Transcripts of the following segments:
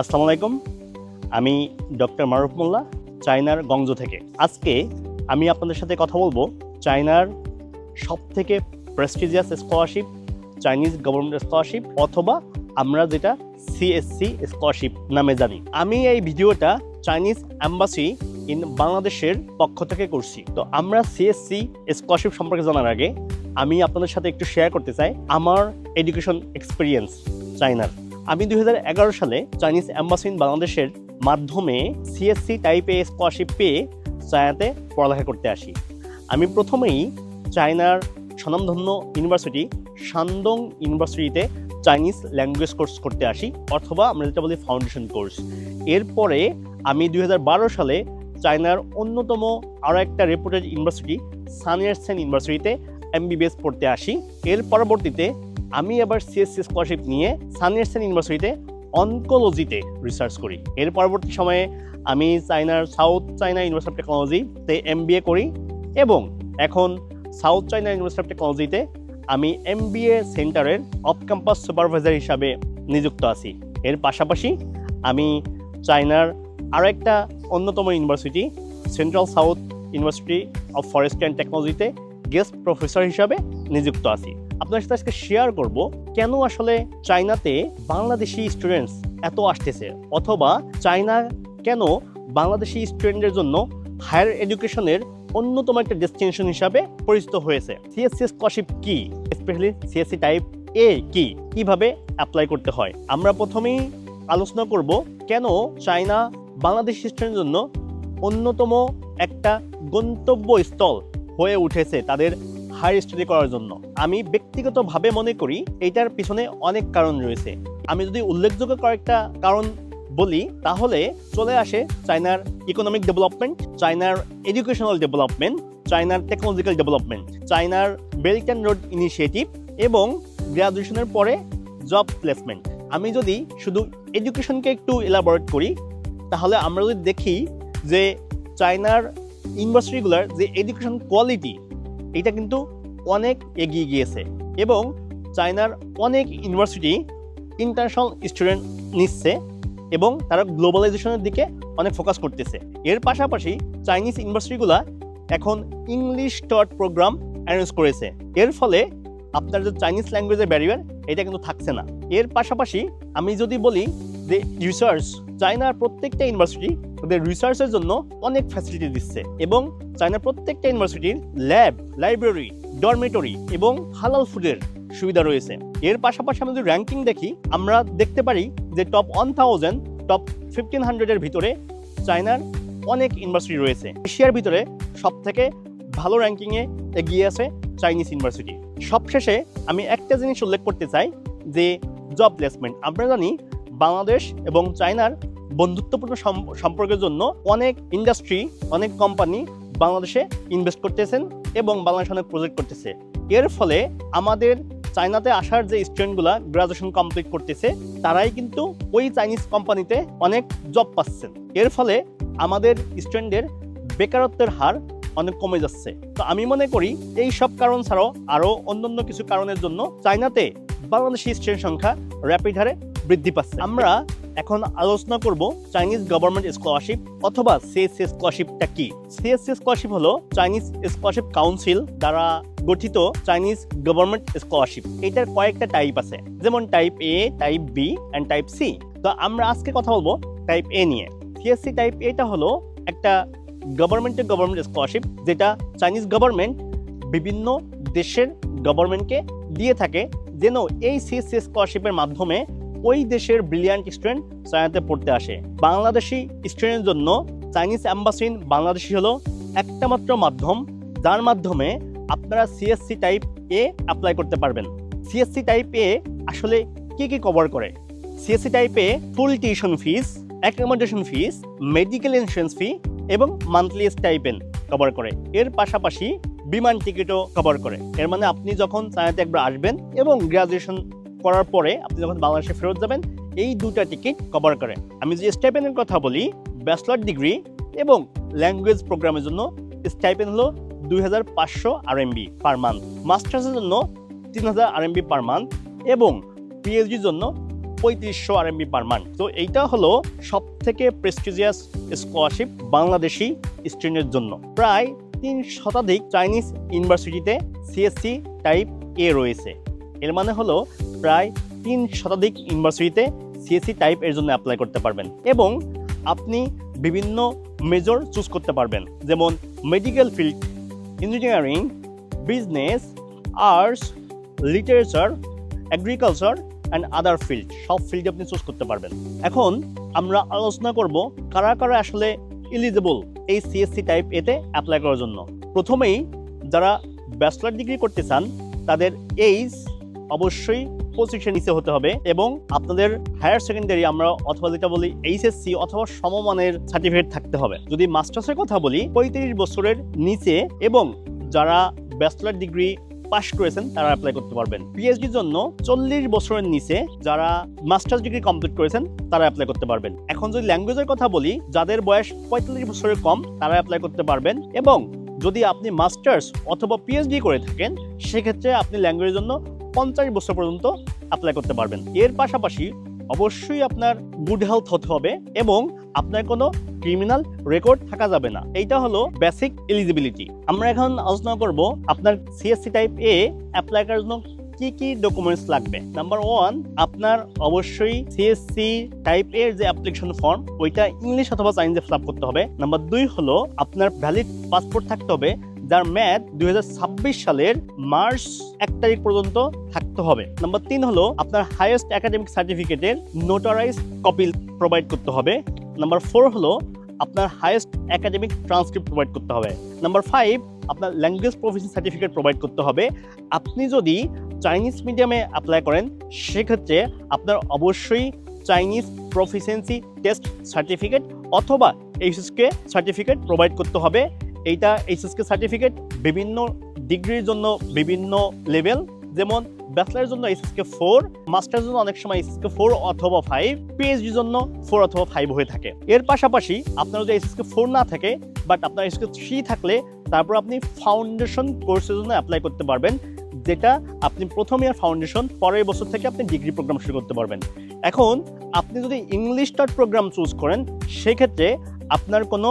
আসসালামু আলাইকুম। আমি ডক্টর মারুফ মোল্লা, চায়নার গংজো থেকে। আজকে আমি আপনাদের সাথে কথা বলব চায়নার সব থেকে prestigious scholarship Chinese government scholarship অথবা আমরা যেটা সিএসসি স্কলারশিপ নামে জানি। আমি এই ভিডিওটা চাইনিজ অ্যাম্বাসি ইন বাংলাদেশের পক্ষ থেকে করছি। তো আমরা সিএসসি স্কলারশিপ সম্পর্কে জানার আগে আমি আপনাদের সাথে একটু শেয়ার করতে চাই আমার এডুকেশন এক্সপিরিয়েন্স চায়নার। আমি দুই হাজার এগারো সালে চাইনিজ অ্যাম্বাসি ইন বাংলাদেশের মাধ্যমে সিএসসি টাইপে স্কলারশিপ পেয়ে চায়নাতে পড়ালেখা করতে আসি। আমি প্রথমেই চায়নার স্বনামধন্য ইউনিভার্সিটি শান্দং ইউনিভার্সিটিতে চাইনিজ ল্যাঙ্গুয়েজ কোর্স করতে আসি, অথবা আমরা যেটা বলি ফাউন্ডেশন কোর্স এরপরে আমি দু হাজার বারো সালে চায়নার অন্যতম আরও একটা রেপুটেড ইউনিভার্সিটি সানিয়ারসেন ইউনিভার্সিটিতে এমবিবিএস পড়তে আসি। এর পরবর্তীতে আমি আবার সিএসসি স্কলারশিপ নিয়ে সানিয়ারসেন ইউনিভার্সিটিতে অনকোলজিতে রিসার্চ করি। এর পরবর্তী সময়ে আমি চায়নার সাউথ চায়না ইউনিভার্সিটি অফ টেকনোলজিতে এম করি এবং এখন সাউথ চায়না ইউনিভার্সিটি অফ টেকনোলজিতে আমি এম সেন্টারের অফ ক্যাম্পাস সুপারভাইজার হিসাবে নিযুক্ত আছি। এর পাশাপাশি আমি চায়নার আরও একটা অন্যতম university Central South University of Forest and টেকনোলজিতে গেস্ট প্রফেসর হিসাবে নিযুক্ত আছি। আপনার সাথে আজকে শেয়ার করব কেন আসলে চায়নাতে বাংলাদেশি স্টুডেন্টস এত আসতেছে? অথবা চায়না কেন বাংলাদেশি স্টুডেন্টদের জন্য হায়ার এডুকেশনের অন্যতম একটা ডেস্টিনেশন হিসাবে পরিচিত হয়েছে? সিএসসি স্কলারশিপ কি? স্পেশালি সিএসসি টাইপ এ কি? কীভাবে অ্যাপ্লাই করতে হয়? আমরা প্রথমেই আলোচনা করব কেন চায়না বাংলাদেশি স্টুডেন্টের জন্য অন্যতম একটা গন্তব্যস্থল হয়ে উঠেছে তাদের হায়ার স্টাডি করার জন্য। আমি ব্যক্তিগতভাবে মনে করি এটার পিছনে অনেক কারণ রয়েছে। আমি যদি উল্লেখযোগ্য কয়েকটা কারণ বলি, তাহলে চলে আসে চায়নার ইকোনমিক ডেভেলপমেন্ট চায়নার এডুকেশনাল ডেভেলপমেন্ট চায়নার টেকনোলজিক্যাল ডেভেলপমেন্ট চায়নার বেল্ট অ্যান্ড রোড ইনিশিয়েটিভ এবং গ্রাজুয়েশনের পরে জব প্লেসমেন্ট আমি যদি শুধু এডুকেশনকে একটু এলাবোরেট করি, তাহলে আমরা যদি দেখি যে চায়নার ইউনিভার্সিটিগুলোর যে এডুকেশন কোয়ালিটি এটা কিন্তু অনেক এগিয়ে গিয়েছে এবং চায়নার অনেক ইউনিভার্সিটি ইন্টারন্যাশনাল স্টুডেন্ট নিচ্ছে এবং তারা গ্লোবালাইজেশনের দিকে অনেক ফোকাস করতেছে। এর পাশাপাশি চাইনিজ ইউনিভার্সিটিগুলা এখন ইংলিশ টট প্রোগ্রাম অ্যারেঞ্জ করেছে। এর ফলে আপনার যে চাইনিজ ল্যাঙ্গুয়েজের ব্যারিয়ার এটা কিন্তু থাকছে না। এর পাশাপাশি আমি যদি বলি যে রিসার্চ চায়নার প্রত্যেকটা ইউনিভার্সিটি ওদের রিসার্চের জন্য অনেক ফ্যাসিলিটি দিচ্ছে এবং চায়নার প্রত্যেকটা ইউনিভার্সিটির ল্যাব লাইব্রেরি ডরমেটরি এবং হালাল ফুডের সুবিধা রয়েছে। এর পাশাপাশি আমরা যদি র্যাঙ্কিং দেখি, আমরা দেখতে পারি যে top one thousand top fifteen হান্ড্রেডের ভিতরে চায়নার অনেক ইউনিভার্সিটি রয়েছে। এশিয়ার ভিতরে সব থেকে ভালো র্যাঙ্কিংয়ে এগিয়ে আছে চাইনিজ ইউনিভার্সিটি সবশেষে আমি একটা জিনিস উল্লেখ করতে চাই যে জব প্লেসমেন্ট আমরা জানি বাংলাদেশ এবং চায়নার বন্ধুত্বপূর্ণ সম্পর্কের জন্য অনেক ইন্ডাস্ট্রি অনেক কোম্পানি বাংলাদেশে ইনভেস্ট করতেছেন এবং বাংলাদেশে অনেক প্রজেক্ট করতেছে। এর ফলে আমাদের চায়নাতে আসার যে স্টুডেন্টগুলা গ্রাজুয়েশন কমপ্লিট করতেছে, তারাই কিন্তু ওই চাইনিজ কোম্পানিতে অনেক জব পাচ্ছেন। এর ফলে আমাদের স্টুডেন্টদের বেকারত্বের হার অনেক কমে যাচ্ছে। তো আমি মনে করি এই সব কারণ ছাড়াও আরও অন্যান্য কিছু কারণের জন্য চায়নাতে বাংলাদেশি স্টুডেন্ট সংখ্যা র্যাপিড হারে বৃদ্ধি পাচ্ছে। আমরা এখন আলোচনা করব চাইনিজ গভর্নমেন্ট স্কলারশিপ অথবা সিএসসি স্কলারশিপটা কি? সিএসসি স্কলারশিপ হলো চাইনিজ স্কলারশিপ কাউন্সিল দ্বারা গঠিত চাইনিজ গভর্নমেন্ট স্কলারশিপ এটার কয়েকটা টাইপ আছে। যেমন type A type B and type C তো আমরা আজকে কথা বলব টাইপ এ নিয়ে। সিএসসি টাইপ এটা হলো একটা গভর্নমেন্টের গভর্নমেন্ট স্কলারশিপ যেটা চাইনিজ গভর্নমেন্ট বিভিন্ন দেশের গভর্নমেন্টকে দিয়ে থাকে। যেন এই সিএসসি স্কলারশিপের মাধ্যমে ওই দেশের ব্রিলিয়ান্ট স্টুডেন্ট চায়নাতে পড়তে আসে। বাংলাদেশি স্টুডেন্টের জন্য চাইনিজ অ্যাম্বাসিন বাংলাদেশি হলো একটা মাত্র মাধ্যম, যার মাধ্যমে আপনারা সিএসসি টাইপ এ অ্যাপ্লাই করতে পারবেন। সিএসসি টাইপ এ আসলে কি কি কভার করে? CSC type A full tuition fees accommodation fees medical insurance fee এবং মান্থলি স্টাইপেন কভার করে। এর পাশাপাশি বিমান টিকিটও কভার করে। এর মানে আপনি যখন চায়নাতে একবার আসবেন এবং গ্রাজুয়েশন করার পরে আপনি যখন বাংলাদেশে ফেরত যাবেন, এই দুটা টিকিট কভার করে। আমি যে স্টাইপেনের কথা বলি ব্যাচেলর ডিগ্রি এবং ল্যাঙ্গুয়েজ প্রোগ্রামের জন্য স্টাইপেন হলো দুই হাজার পাঁচশো আরএমবি পার মান্থ মাস্টার্সের জন্য তিন হাজার আরএমবি পার মান্থ এবং পিএইচডির জন্য পঁয়ত্রিশশো আরএমবি পার মান্থ তো এইটা হলো সব থেকে প্রেস্টিজিয়াস স্কলারশিপ বাংলাদেশি স্টুডেন্টের জন্য। প্রায় তিন শতাধিক চাইনিজ ইউনিভার্সিটিতে সিএসসি টাইপ এ রয়েছে। এর মানে হলো প্রায় তিন শতাধিক ইউনিভার্সিটিতে সিএসসি টাইপের জন্য অ্যাপ্লাই করতে পারবেন এবং আপনি বিভিন্ন মেজর চুজ করতে পারবেন। যেমন medical field engineering business arts literature agriculture and other field সব ফিল্ডে আপনি চুজ করতে পারবেন। এখন আমরা আলোচনা করব কারা কারা আসলে এলিজিবল এই সিএসসি টাইপ এতে অ্যাপ্লাই করার জন্য। প্রথমেই যারা ব্যাচেলার ডিগ্রি করতে চান, তাদের এইজ অবশ্যই পঁচিশে নিচে হতে হবে এবং আপনাদের হায়ার সেকেন্ডারি আমরা অথবা যেটা বলি এইচএসসি অথবা সমমানের সার্টিফিকেট থাকতে হবে। যদি মাস্টার্সের কথা বলি, পঁয়ত্রিশ বছরের নিচে এবং যারা ব্যাচেলার ডিগ্রি পাশ করেছেন, তারা অ্যাপ্লাই করতে পারবেন। পিএইচডির জন্য চল্লিশ বছরের নিচে যারা মাস্টার্স ডিগ্রি কমপ্লিট করেছেন, তারা অ্যাপ্লাই করতে পারবেন। এখন যদি ল্যাঙ্গুয়েজের কথা বলি, যাদের বয়স পঁয়তাল্লিশ বছরের কম, তারা অ্যাপ্লাই করতে পারবেন এবং যদি আপনি মাস্টার্স অথবা পিএইচডি করে থাকেন, সেক্ষেত্রে আপনি ল্যাঙ্গুয়েজের জন্য পঞ্চাশ বছর পর্যন্ত অ্যাপ্লাই করতে পারবেন। এর পাশাপাশি অবশ্যই আপনার গুড হেলথ হতে হবে এবং আপনার কোনো ক্রিমিনাল রেকর্ড থাকা যাবে না। এইটা হলো বেসিক এলিজিবিলিটি আমরা এখন আলোচনা করব আপনার সিএসসি টাইপ এ অ্যাপ্লাই করার জন্য কি কি ডকুমেন্টস লাগবে। নাম্বার ওয়ান আপনার অবশ্যই সিএসসি টাইপের যে অ্যাপ্লিকেশন ফর্ম ওইটা ইংলিশ অথবা চাইনিজে ফিল করতে হবে। নাম্বার দুই হলো আপনার ভ্যালিড পাসপোর্ট থাকতে হবে। যার ম্যাথ দুই হাজার ছাব্বিশ সালের মার্চ এক তারিখ পর্যন্ত থাকতে হবে। নাম্বার তিন হলো আপনার হাইয়েস্ট একাডেমিক সার্টিফিকেটের নোটারাইজ কপি প্রোভাইড করতে হবে। নাম্বার ফোর হলো আপনার হাইয়েস্ট একাডেমিক ট্রান্সক্রিপ্ট প্রোভাইড করতে হবে। নাম্বার ফাইভ আপনার ল্যাঙ্গুয়েজ প্রফেশন সার্টিফিকেট প্রোভাইড করতে হবে। আপনি যদি চাইনিজ মিডিয়ামে অ্যাপ্লাই করেন, সেক্ষেত্রে আপনার অবশ্যই চাইনিজ প্রফিসিয়েন্সি টেস্ট সার্টিফিকেট অথবা এইচএসকে সার্টিফিকেট প্রোভাইড করতে হবে। এইটা এইচএসকে সার্টিফিকেট বিভিন্ন ডিগ্রির জন্য বিভিন্ন লেভেল যেমন ব্যাচলারের জন্য এইচএসকে ফোর মাস্টারের জন্য অনেক সময় এইচএসকে ফোর অথবা ফাইভ পিএইচডির জন্য ফোর অথবা ফাইভ হয়ে থাকে। এর পাশাপাশি আপনার যদি এইচএসকে ফোর না থাকে বাট আপনার এইচএসকে থ্রি থাকলে, তারপর আপনি ফাউন্ডেশন কোর্সের জন্য অ্যাপ্লাই করতে পারবেন, যেটা আপনি প্রথম ইয়ার ফাউন্ডেশন পরের বছর থেকে আপনি ডিগ্রি প্রোগ্রাম শুরু করতে পারবেন। এখন আপনি যদি ইংলিশ টার প্রোগ্রাম চুজ করেন, সেক্ষেত্রে আপনার কোনো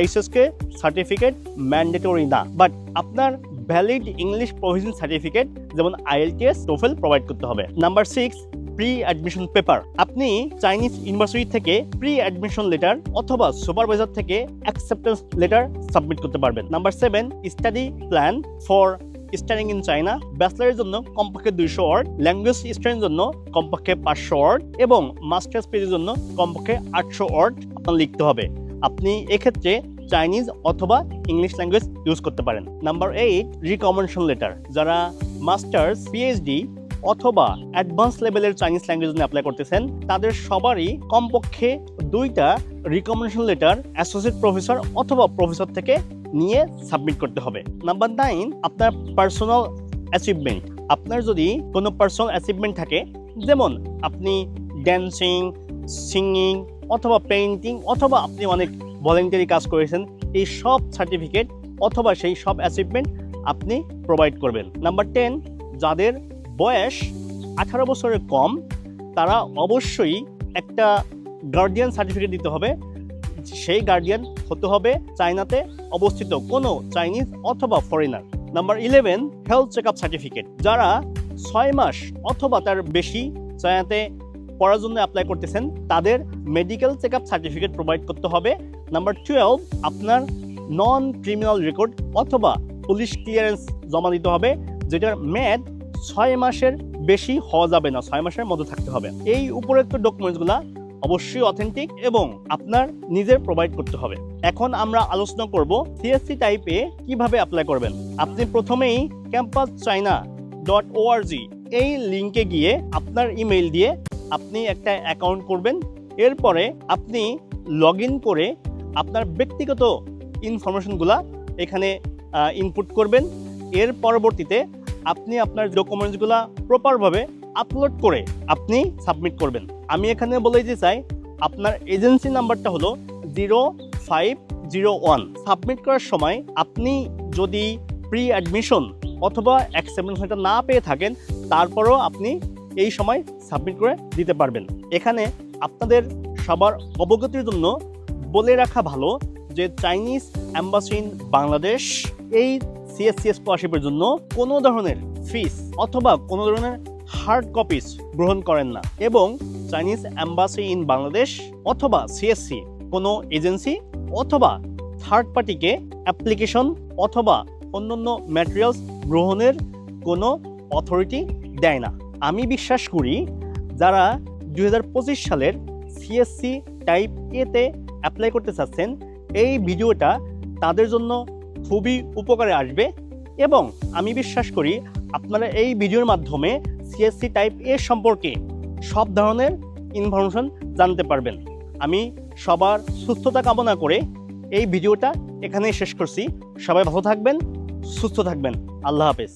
এইচএসকে সার্টিফিকেট ম্যান্ডেটরি না। বাট আপনার ভ্যালিড ইংলিশ প্রভিশন সার্টিফিকেট যেমন আইএলটিএস টোফেল প্রোভাইড করতে হবে। Number six pre admission paper আপনি চাইনিজ ইউনিভার্সিটি থেকে প্রি অ্যাডমিশন লেটার অথবা সুপারভাইজার থেকে অ্যাকসেপ্টেন্স লেটার সাবমিট করতে পারবেন। Number seven study plan for studying in China ব্যাচলারের জন্য কমপক্ষে দুইশো ওয়ার্ড ল্যাঙ্গুয়েজ স্টাডির জন্য কমপক্ষে পাঁচশো ওয়ার্ড এবং মাস্টার্স পেজের জন্য কমপক্ষে আটশো ওয়ার্ড আপনার লিখতে হবে। আপনি এক্ষেত্রে চাইনিজ অথবা ইংলিশ ল্যাঙ্গুয়েজ ইউজ করতে পারেন। নাম্বার এইট রিকমেন্ডেশন লেটার যারা মাস্টার্স পিএইচডি অথবা অ্যাডভান্স লেভেলের চাইনিজ ল্যাঙ্গুয়েজ নিয়ে অ্যাপ্লাই করতেছেন, তাদের সবারই কমপক্ষে দুইটা রিকমেন্ডেশন লেটার অ্যাসোসিয়েট প্রফেসর অথবা প্রফেসর থেকে নিয়ে সাবমিট করতে হবে। নাম্বার নাইন আপনার পার্সোনাল অ্যাচিভমেন্ট আপনার যদি কোনো পার্সোনাল অ্যাচিভমেন্ট থাকে, যেমন আপনি ড্যান্সিং সিঙ্গিং অথবা পেইন্টিং অথবা আপনি অনেক ভলেন্টারি কাজ করেছেন, এই সব সার্টিফিকেট অথবা সেই সব অ্যাচিভমেন্ট আপনি প্রোভাইড করবেন। নাম্বার টেন যাদের বয়স আঠারো বছরের কম, তারা অবশ্যই একটা গার্ডিয়ান সার্টিফিকেট দিতে হবে। সেই গার্ডিয়ান হতে হবে চায়নাতে অবস্থিত কোনো চাইনিজ অথবা foreigner number eleven health check up certificate যারা ছয় মাস অথবা তার বেশি চায়নাতে পড়ার জন্য অ্যাপ্লাই করতেছেন, তাদের medical check up certificate provide করতে হবে। নাম্বার টুয়েলভ আপনার নন ক্রিমিনাল রেকর্ড অথবা পুলিশ ক্লিয়ারেন্স জমা দিতে হবে, যেটার মেয়াদ ছয় মাসের বেশি হওয়া যাবে না, ছয় মাসের মধ্যে থাকতে হবে। এই উপরোক্ত ডকুমেন্টসগুলা অবশ্যই অথেন্টিক এবং আপনার নিজের প্রোভাইড করতে হবে। এখন আমরা আলোচনা করব সিএসসি টাইপে কীভাবে অ্যাপ্লাই করবেন। আপনি প্রথমেই ক্যাম্পাস চাইনা ডট এই লিঙ্কে গিয়ে আপনার ইমেইল দিয়ে আপনি একটা অ্যাকাউন্ট করবেন, এরপরে আপনি লগ করে আপনার ব্যক্তিগত ইনফরমেশনগুলা এখানে ইনপুট করবেন। এর পরবর্তীতে আপনি আপনার ডকুমেন্টসগুলা প্রপারভাবে আপলোড করে আপনি সাবমিট করবেন। আমি এখানে বলে দিতে চাই, আপনার এজেন্সি নাম্বারটা হলো zero five zero one submit করার সময় আপনি যদি প্রি অ্যাডমিশন অথবা অ্যাকসেপ্টেন্স না পেয়ে থাকেন, তারপরও আপনি এই সময় সাবমিট করে দিতে পারবেন। এখানে আপনাদের সবার অবগতির জন্য বলে রাখা ভালো যে চাইনিজ অ্যাম্বাসি ইন বাংলাদেশ এই সিএসসি স্কলারশিপের জন্য কোনো ধরনের ফিস অথবা কোনো ধরনের হার্ড কপিস গ্রহণ করেন না এবং চাইনিজ অ্যাম্বাসি ইন বাংলাদেশ অথবা সিএসসি কোনো এজেন্সি অথবা থার্ড পার্টিকে অ্যাপ্লিকেশন অথবা অন্যান্য ম্যাটেরিয়ালস গ্রহণের কোনো অথরিটি দেয় না। আমি বিশ্বাস করি যারা দু হাজার পঁচিশ সালের সিএসসি টাইপ এতে অ্যাপ্লাই করতে চাচ্ছেন, এই ভিডিওটা তাদের জন্য খুবই উপকারে আসবে এবং আমি বিশ্বাস করি আপনারা এই ভিডিওর মাধ্যমে সিএসসি টাইপ এ সম্পর্কে সব ধরনের ইনফরমেশন জানতে পারবেন। আমি সবার সুস্থতা কামনা করে এই ভিডিওটা এখানেই শেষ করছি। সবাই ভালো থাকবেন, সুস্থ থাকবেন। আল্লাহ হাফেজ।